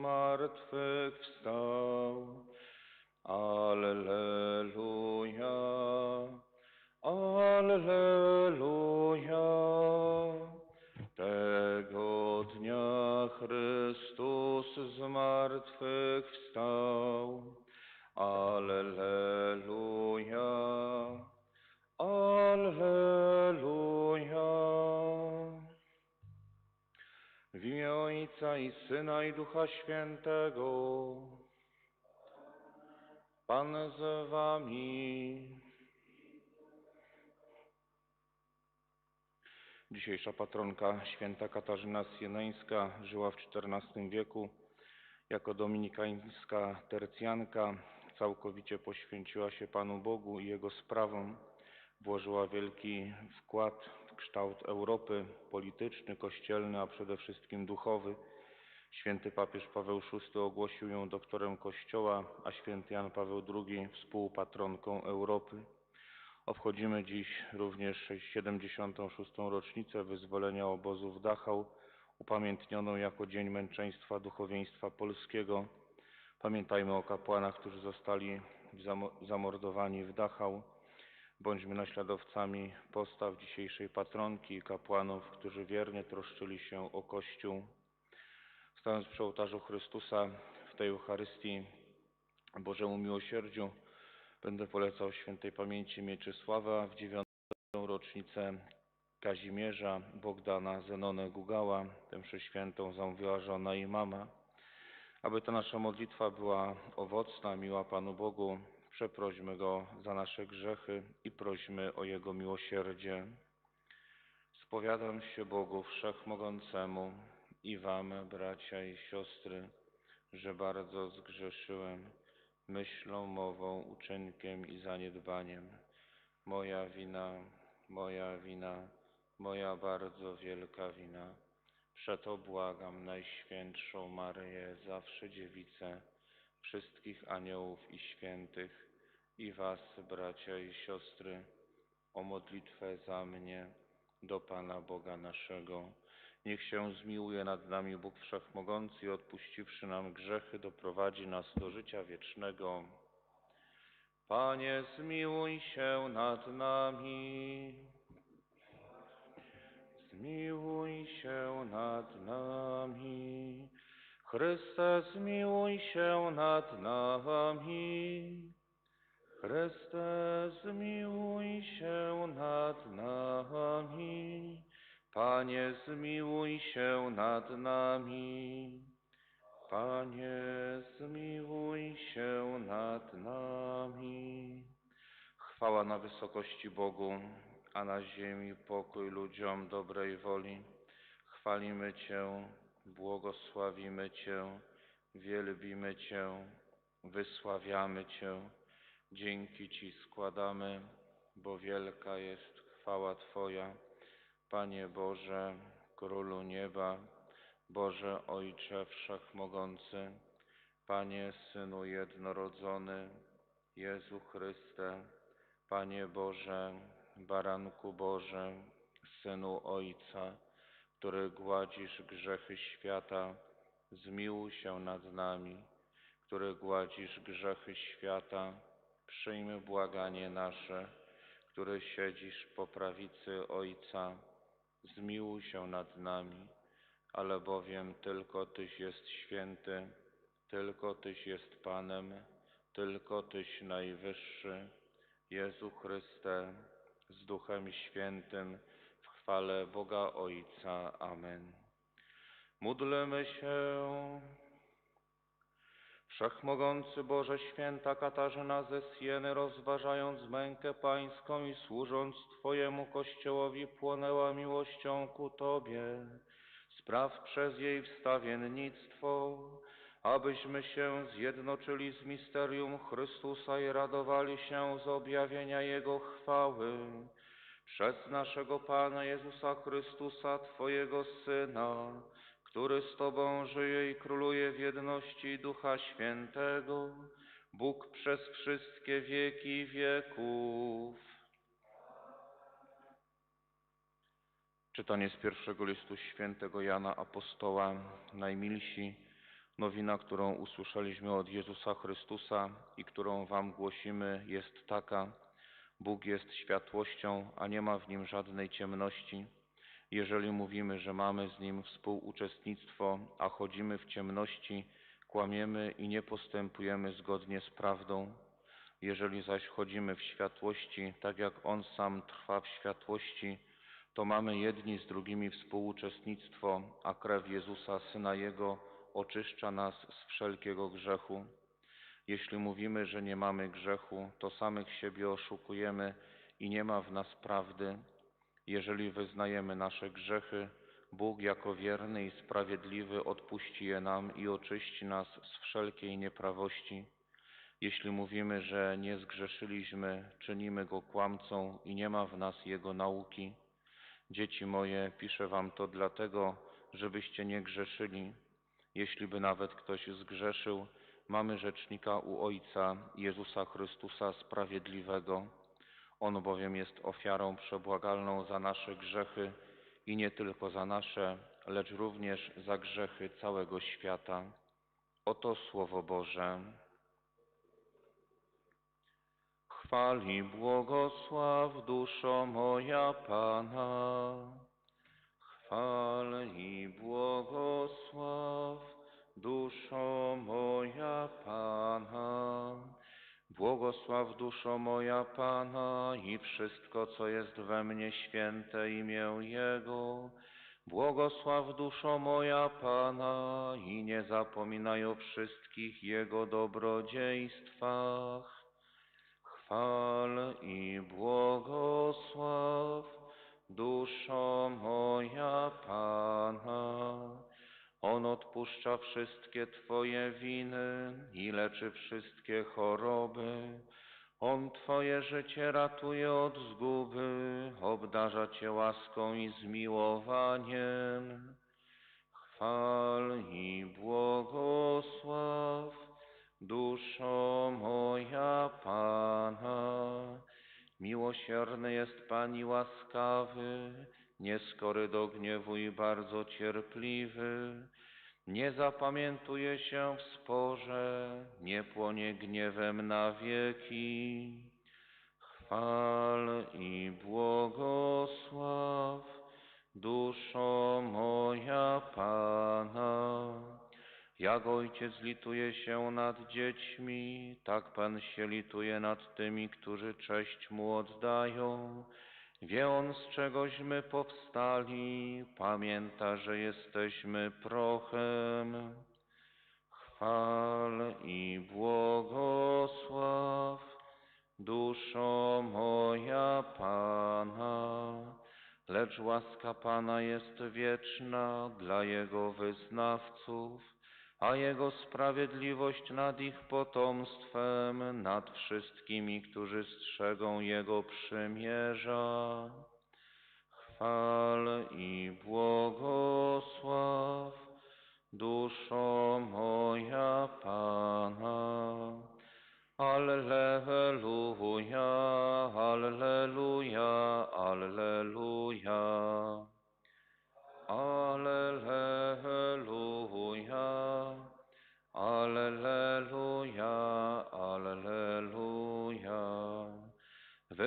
zmartwychwstał. Alleluja, Syna i Ducha Świętego. Pan z wami. Dzisiejsza patronka święta Katarzyna Sieneńska żyła w XIV wieku. Jako dominikańska tercjanka całkowicie poświęciła się Panu Bogu i Jego sprawom. Włożyła wielki wkład w kształt Europy polityczny, kościelny, a przede wszystkim duchowy. Święty papież Paweł VI ogłosił ją doktorem Kościoła, a święty Jan Paweł II współpatronką Europy. Obchodzimy dziś również 76. rocznicę wyzwolenia obozów Dachau, upamiętnioną jako Dzień Męczeństwa Duchowieństwa Polskiego. Pamiętajmy o kapłanach, którzy zostali zamo- zamordowani w Dachau. Bądźmy naśladowcami postaw dzisiejszej patronki i kapłanów, którzy wiernie troszczyli się o Kościół. Stając przy ołtarzu Chrystusa w tej Eucharystii Bożemu Miłosierdziu, będę polecał świętej pamięci Mieczysława w dziewiątą rocznicę Kazimierza, Bogdana, Zenonę Gugała, tę mszę świętą zamówiła żona i mama. Aby ta nasza modlitwa była owocna, miła Panu Bogu, przeprośmy Go za nasze grzechy i prośmy o Jego miłosierdzie. Spowiadam się Bogu Wszechmogącemu i Wam, bracia i siostry, że bardzo zgrzeszyłem myślą, mową, uczynkiem i zaniedbaniem. Moja wina, moja wina, moja bardzo wielka wina. Przeto błagam Najświętszą Maryję, zawsze Dziewicę, wszystkich aniołów i świętych i Was, bracia i siostry, o modlitwę za mnie do Pana Boga naszego. Niech się zmiłuje nad nami Bóg Wszechmogący i odpuściwszy nam grzechy, doprowadzi nas do życia wiecznego. Panie, zmiłuj się nad nami. Zmiłuj się nad nami. Chryste, zmiłuj się nad nami. Chryste, zmiłuj się nad nami. Panie, zmiłuj się nad nami. Panie, zmiłuj się nad nami. Chwała na wysokości Bogu, a na ziemi pokój ludziom dobrej woli. Chwalimy Cię, błogosławimy Cię, wielbimy Cię, wysławiamy Cię. Dzięki Ci składamy, bo wielka jest chwała Twoja. Panie Boże, Królu Nieba, Boże Ojcze Wszechmogący, Panie Synu Jednorodzony, Jezu Chryste, Panie Boże, Baranku Boże, Synu Ojca, który gładzisz grzechy świata, zmiłuj się nad nami, który gładzisz grzechy świata, przyjmy błaganie nasze, który siedzisz po prawicy Ojca, zmiłuj się nad nami, ale bowiem tylko Tyś jest święty, tylko Tyś jest Panem, tylko Tyś najwyższy, Jezu Chryste, z Duchem Świętym, w chwale Boga Ojca. Amen. Módlmy się. Wszechmogący Boże, święta Katarzyna ze Sieny, rozważając mękę Pańską i służąc Twojemu Kościołowi, płonęła miłością ku Tobie. Spraw przez jej wstawiennictwo, abyśmy się zjednoczyli z misterium Chrystusa i radowali się z objawienia Jego chwały. Przez naszego Pana Jezusa Chrystusa, Twojego Syna, który z Tobą żyje i króluje w jedności Ducha Świętego, Bóg przez wszystkie wieki wieków. Czytanie z pierwszego listu świętego Jana Apostoła. Najmilsi, Nowina, którą usłyszeliśmy od Jezusa Chrystusa i którą wam głosimy, jest taka. Bóg jest światłością, a nie ma w nim żadnej ciemności. Jeżeli mówimy, że mamy z nim współuczestnictwo, a chodzimy w ciemności, kłamiemy i nie postępujemy zgodnie z prawdą. Jeżeli zaś chodzimy w światłości, tak jak On sam trwa w światłości, to mamy jedni z drugimi współuczestnictwo, a krew Jezusa, Syna Jego, oczyszcza nas z wszelkiego grzechu. Jeśli mówimy, że nie mamy grzechu, to samych siebie oszukujemy i nie ma w nas prawdy. Jeżeli wyznajemy nasze grzechy, Bóg jako wierny i sprawiedliwy odpuści je nam i oczyści nas z wszelkiej nieprawości. Jeśli mówimy, że nie zgrzeszyliśmy, czynimy Go kłamcą i nie ma w nas Jego nauki. Dzieci moje, piszę wam to dlatego, żebyście nie grzeszyli. Jeśli by nawet ktoś zgrzeszył, mamy rzecznika u Ojca, Jezusa Chrystusa Sprawiedliwego. On bowiem jest ofiarą przebłagalną za nasze grzechy i nie tylko za nasze, lecz również za grzechy całego świata. Oto Słowo Boże. Chwali błogosław duszo moja Pana. Chwali błogosław duszo moja Pana. Błogosław duszo moja Pana i wszystko, co jest we mnie święte imię Jego. Błogosław duszo moja Pana i nie zapominaj o wszystkich Jego dobrodziejstwach. Chwal i błogosław duszo moja Pana. On odpuszcza wszystkie Twoje winy i leczy wszystkie choroby. On Twoje życie ratuje od zguby, obdarza Cię łaską i zmiłowaniem. Chwal i błogosław duszo moja Pana. Miłosierny jest Pan i łaskawy, nieskory do gniewu i bardzo cierpliwy. Nie zapamiętuje się w sporze, nie płonie gniewem na wieki. Chwal i błogosław duszo moja Pana. Jak ojciec lituje się nad dziećmi, tak Pan się lituje nad tymi, którzy cześć Mu oddają. Wie On, z czegośmy powstali, pamięta, że jesteśmy prochem. Chwal i błogosław duszo moja Pana. Lecz łaska Pana jest wieczna dla Jego wyznawców, a Jego sprawiedliwość nad ich potomstwem, nad wszystkimi, którzy strzegą Jego przymierza. Chwal i błogosław duszo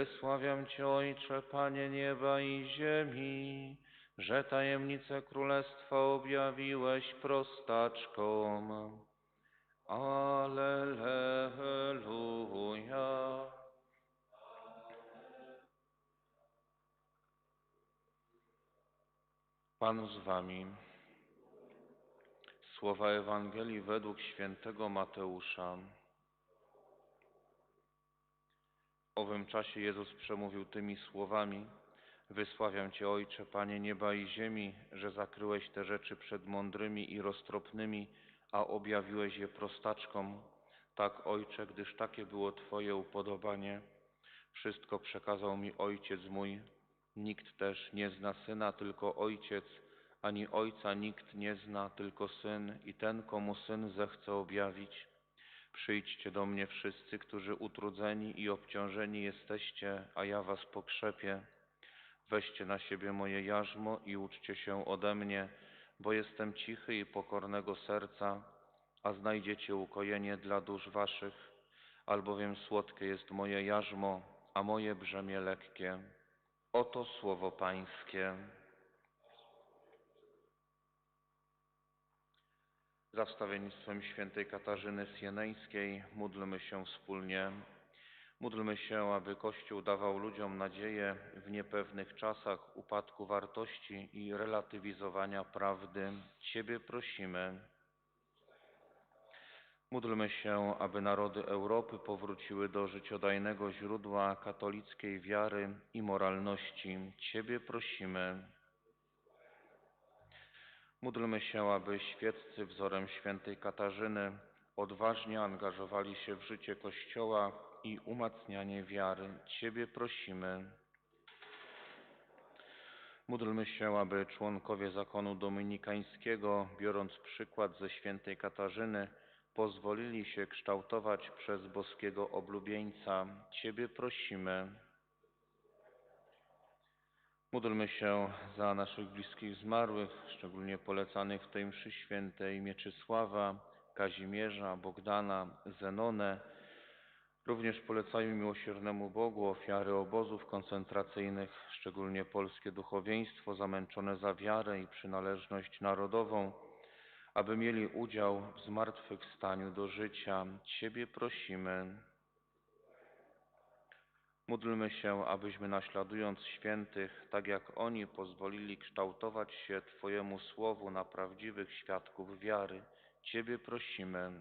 Wysławiam Cię, Ojcze, Panie nieba i ziemi, że tajemnice Królestwa objawiłeś prostaczkom. Alleluja. Pan z Wami. Słowa Ewangelii według świętego Mateusza. W owym czasie Jezus przemówił tymi słowami: Wysławiam Cię, Ojcze, Panie nieba i ziemi, że zakryłeś te rzeczy przed mądrymi i roztropnymi, a objawiłeś je prostaczkom. Tak, Ojcze, gdyż takie było Twoje upodobanie. Wszystko przekazał mi Ojciec mój. Nikt też nie zna Syna, tylko Ojciec, ani Ojca nikt nie zna, tylko Syn i ten, komu Syn zechce objawić. Przyjdźcie do mnie wszyscy, którzy utrudzeni i obciążeni jesteście, a ja was pokrzepię. Weźcie na siebie moje jarzmo i uczcie się ode mnie, bo jestem cichy i pokornego serca a znajdziecie ukojenie dla dusz waszych, albowiem słodkie jest moje jarzmo, a moje brzemię lekkie. Oto słowo Pańskie. Za wstawiennictwem świętej Katarzyny Sieneńskiej módlmy się wspólnie. Módlmy się, aby Kościół dawał ludziom nadzieję w niepewnych czasach upadku wartości i relatywizowania prawdy. Ciebie prosimy. Módlmy się, aby narody Europy powróciły do życiodajnego źródła katolickiej wiary i moralności. Ciebie prosimy. Módlmy się, aby świeccy wzorem świętej Katarzyny odważnie angażowali się w życie Kościoła i umacnianie wiary. Ciebie prosimy. Módlmy się, aby członkowie zakonu dominikańskiego, biorąc przykład ze świętej Katarzyny, pozwolili się kształtować przez boskiego oblubieńca. Ciebie prosimy. Módlmy się za naszych bliskich zmarłych, szczególnie polecanych w tej mszy świętej Mieczysława, Kazimierza, Bogdana, Zenonę. Również polecajmy miłosiernemu Bogu ofiary obozów koncentracyjnych, szczególnie polskie duchowieństwo zamęczone za wiarę i przynależność narodową, aby mieli udział w zmartwychwstaniu do życia. Ciebie prosimy. Módlmy się, abyśmy naśladując świętych, tak jak oni pozwolili kształtować się Twojemu słowu na prawdziwych świadków wiary. Ciebie prosimy.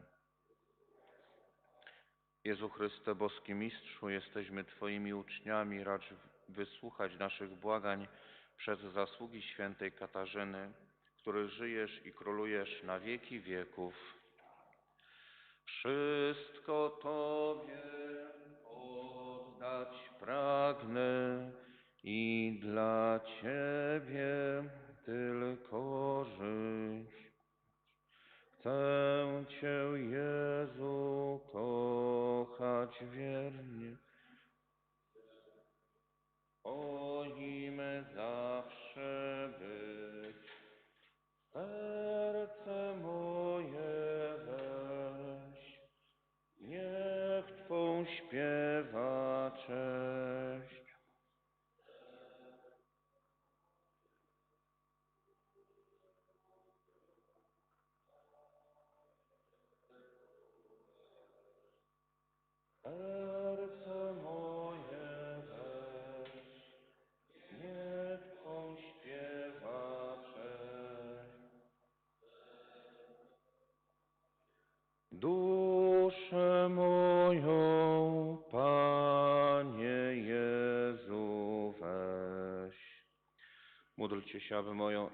Jezu Chryste, boski mistrzu, jesteśmy Twoimi uczniami, racz wysłuchać naszych błagań przez zasługi świętej Katarzyny, który żyjesz i królujesz na wieki wieków. Wszystko Tobie oddać pragnę i dla Ciebie tylko żyć. Chcę Cię, Jezu, kochać wiernie, o Nim zawsze być. Serce moje weź, niech Twą śpiewa cześć.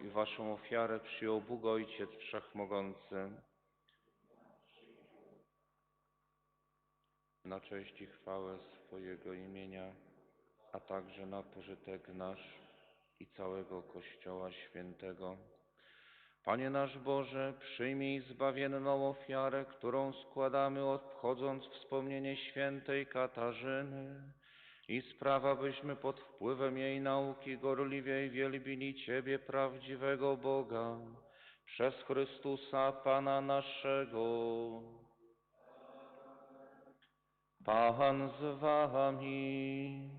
Waszą ofiarę przyjął Bóg Ojciec Wszechmogący. Na cześć i chwałę swojego imienia, a także na pożytek nasz i całego Kościoła Świętego. Panie nasz Boże, przyjmij zbawienną ofiarę, którą składamy obchodząc wspomnienie świętej Katarzyny i sprawa, byśmy pod wpływem jej nauki gorliwiej wielbili Ciebie, prawdziwego Boga, przez Chrystusa Pana naszego. Pan z Wami.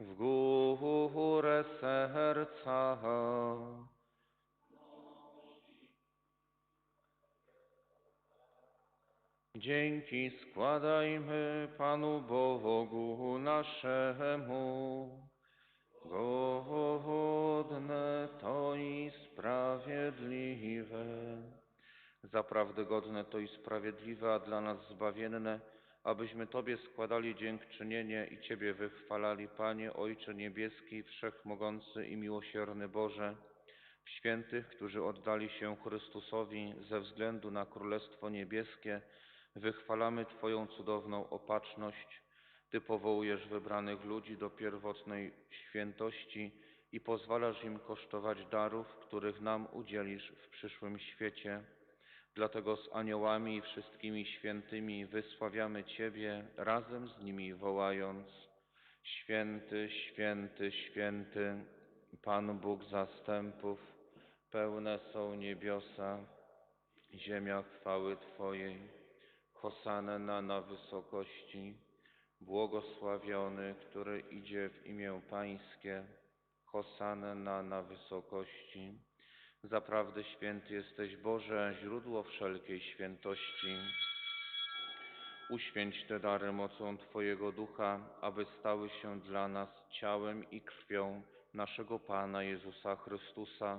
W górę serca. Dzięki składajmy Panu Bogu naszemu. Godne to i sprawiedliwe. Zaprawdę godne to i sprawiedliwe, a dla nas zbawienne, abyśmy Tobie składali dziękczynienie i Ciebie wychwalali, Panie, Ojcze Niebieski, Wszechmogący i Miłosierny Boże, w świętych, którzy oddali się Chrystusowi ze względu na Królestwo Niebieskie, wychwalamy Twoją cudowną opatrzność. Ty powołujesz wybranych ludzi do pierwotnej świętości i pozwalasz im kosztować darów, których nam udzielisz w przyszłym świecie. Dlatego z aniołami i wszystkimi świętymi wysławiamy Ciebie, razem z nimi wołając Święty, święty, święty, Pan Bóg zastępów, Pełne są niebiosa, ziemia chwały Twojej. Hosanna na wysokości. Błogosławiony, który idzie w imię Pańskie. Hosanna na wysokości. Zaprawdę święty jesteś Boże, źródło wszelkiej świętości. Uświęć te dary mocą Twojego Ducha, aby stały się dla nas ciałem i krwią naszego Pana Jezusa Chrystusa.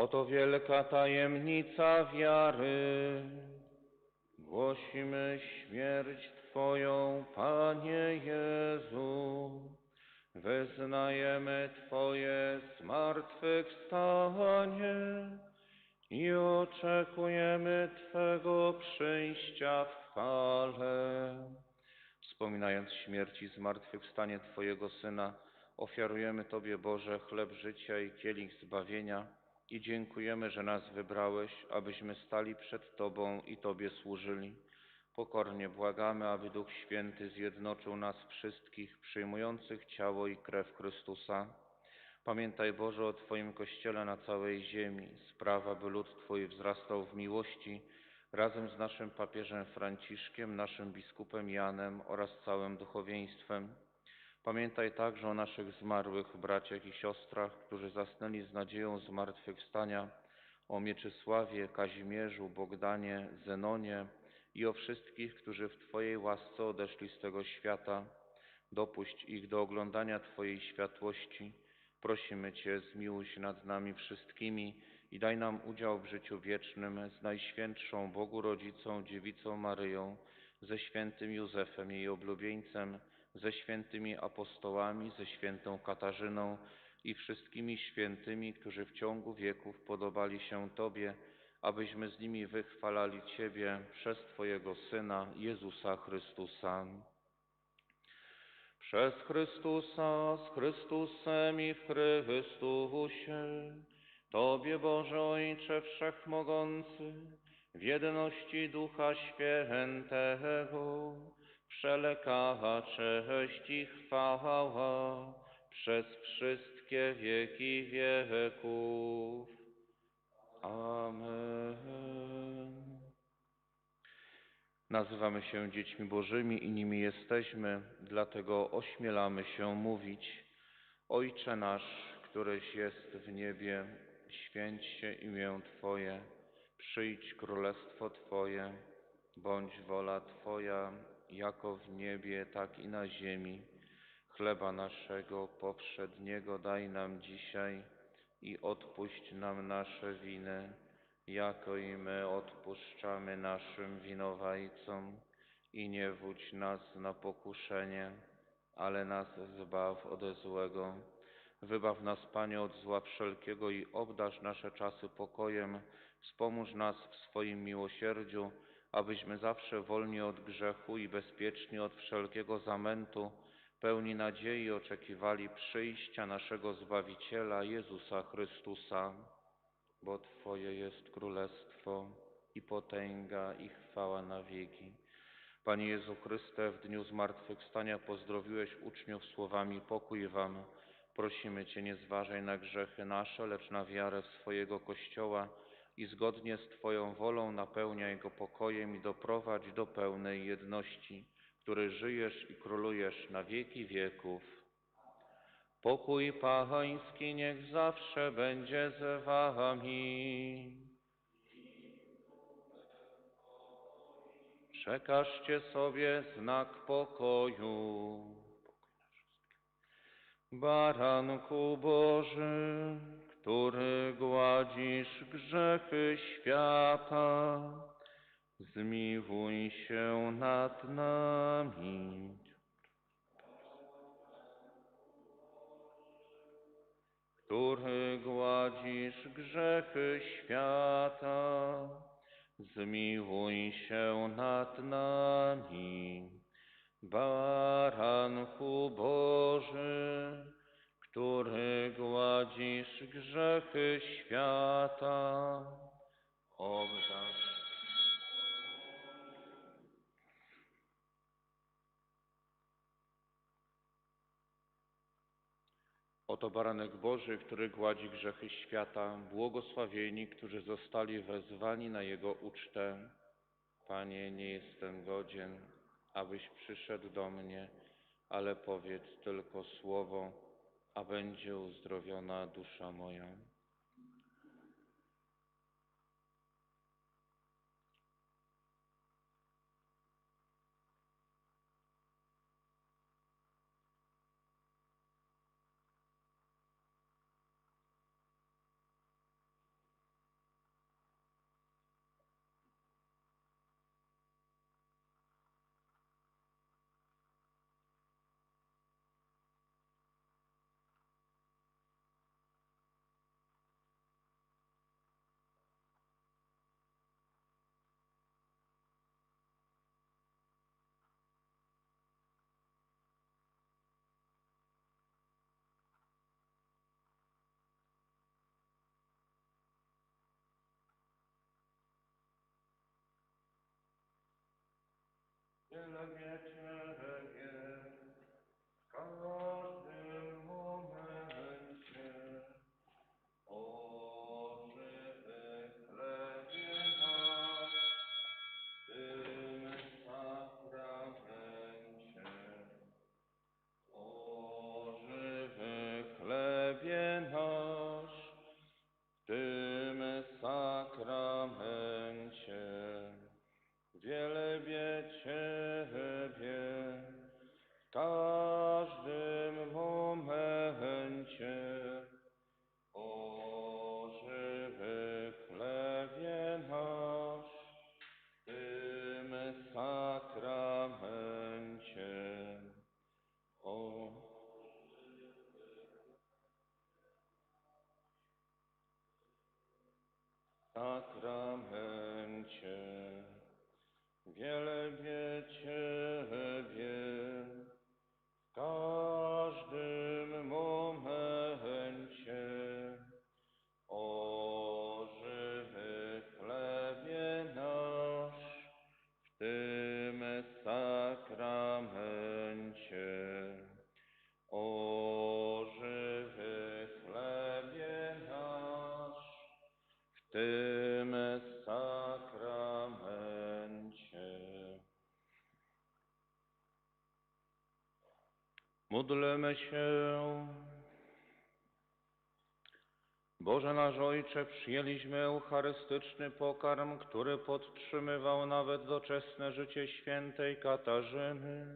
Oto wielka tajemnica wiary. Głosimy śmierć Twoją, Panie Jezu. Wyznajemy Twoje zmartwychwstanie i oczekujemy Twego przyjścia w chwale. Wspominając śmierć i zmartwychwstanie Twojego Syna, ofiarujemy Tobie, Boże, chleb życia i kielich zbawienia i dziękujemy, że nas wybrałeś, abyśmy stali przed Tobą i Tobie służyli. Pokornie błagamy, aby Duch Święty zjednoczył nas wszystkich przyjmujących ciało i krew Chrystusa. Pamiętaj Boże o Twoim Kościele na całej ziemi. Sprawa, by lud Twój wzrastał w miłości razem z naszym papieżem Franciszkiem, naszym biskupem Janem oraz całym duchowieństwem. Pamiętaj także o naszych zmarłych braciach i siostrach, którzy zasnęli z nadzieją zmartwychwstania, o Mieczysławie, Kazimierzu, Bogdanie, Zenonie i o wszystkich, którzy w Twojej łasce odeszli z tego świata. Dopuść ich do oglądania Twojej światłości. Prosimy Cię, zmiłuj się nad nami wszystkimi i daj nam udział w życiu wiecznym z Najświętszą Bogu Rodzicą, Dziewicą Maryją, ze świętym Józefem, jej oblubieńcem, ze świętymi apostołami, ze świętą Katarzyną i wszystkimi świętymi, którzy w ciągu wieków podobali się Tobie, abyśmy z nimi wychwalali Ciebie przez Twojego Syna, Jezusa Chrystusa. Przez Chrystusa, z Chrystusem i w Chrystusie, Tobie Boże Ojcze Wszechmogący, w jedności Ducha Świętego, wszelaka cześć i chwała przez wszystkie wieki wieków. Amen. Nazywamy się dziećmi Bożymi i nimi jesteśmy, dlatego ośmielamy się mówić: Ojcze nasz, któryś jest w niebie, święć się imię Twoje, przyjdź królestwo Twoje, bądź wola Twoja, jako w niebie, tak i na ziemi. Chleba naszego powszedniego daj nam dzisiaj i odpuść nam nasze winy, jako i my odpuszczamy naszym winowajcom. I nie wódź nas na pokuszenie, ale nas zbaw ode złego. Wybaw nas, Panie, od zła wszelkiego i obdarz nasze czasy pokojem. Wspomóż nas w swoim miłosierdziu, abyśmy zawsze wolni od grzechu i bezpieczni od wszelkiego zamętu, pełni nadziei oczekiwali przyjścia naszego Zbawiciela Jezusa Chrystusa. Bo Twoje jest królestwo i potęga i chwała na wieki. Panie Jezu Chryste, w dniu zmartwychwstania pozdrowiłeś uczniów słowami pokój Wam. Prosimy Cię, nie zważaj na grzechy nasze, lecz na wiarę swojego Kościoła i zgodnie z Twoją wolą napełniaj go pokojem i doprowadź do pełnej jedności, który żyjesz i królujesz na wieki wieków. Pokój Pański niech zawsze będzie z wami. Przekażcie sobie znak pokoju. Baranku Boży, który gładzisz grzechy świata, zmiłuj się nad nami. Który gładzisz grzechy świata, zmiłuj się nad nami. Baranku Boży, który gładzisz grzechy świata, obdarz. Oto baranek Boży, który gładzi grzechy świata, błogosławieni, którzy zostali wezwani na Jego ucztę. Panie, nie jestem godzien, abyś przyszedł do mnie, ale powiedz tylko słowo, a będzie uzdrowiona dusza moja. Kavga się. Boże nasz Ojcze, przyjęliśmy eucharystyczny pokarm, który podtrzymywał nawet doczesne życie świętej Katarzyny.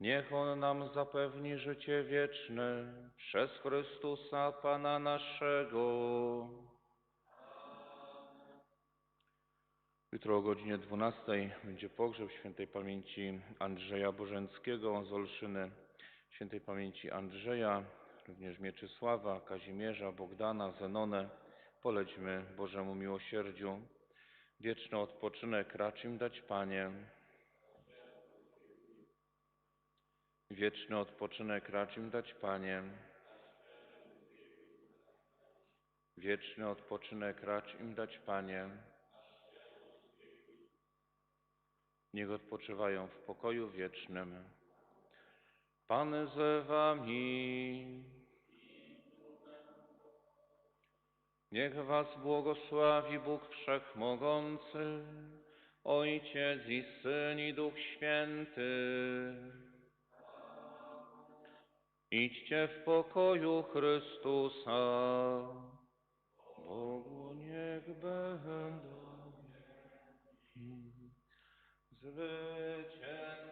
Niech On nam zapewni życie wieczne przez Chrystusa Pana naszego. Jutro o godzinie 12 będzie pogrzeb świętej pamięci Andrzeja Bożęckiego z Olszyny, świętej pamięci Andrzeja, również Mieczysława, Kazimierza, Bogdana, Zenonę. Polećmy Bożemu miłosierdziu. Wieczny odpoczynek racz im dać, Panie. Wieczny odpoczynek racz im dać, Panie. Wieczny odpoczynek racz im dać, Panie. Niech odpoczywają w pokoju wiecznym. Pan z wami. Niech was błogosławi Bóg Wszechmogący, Ojciec i Syn i Duch Święty. Idźcie w pokoju Chrystusa. Bogu niech będą zwycięstwa.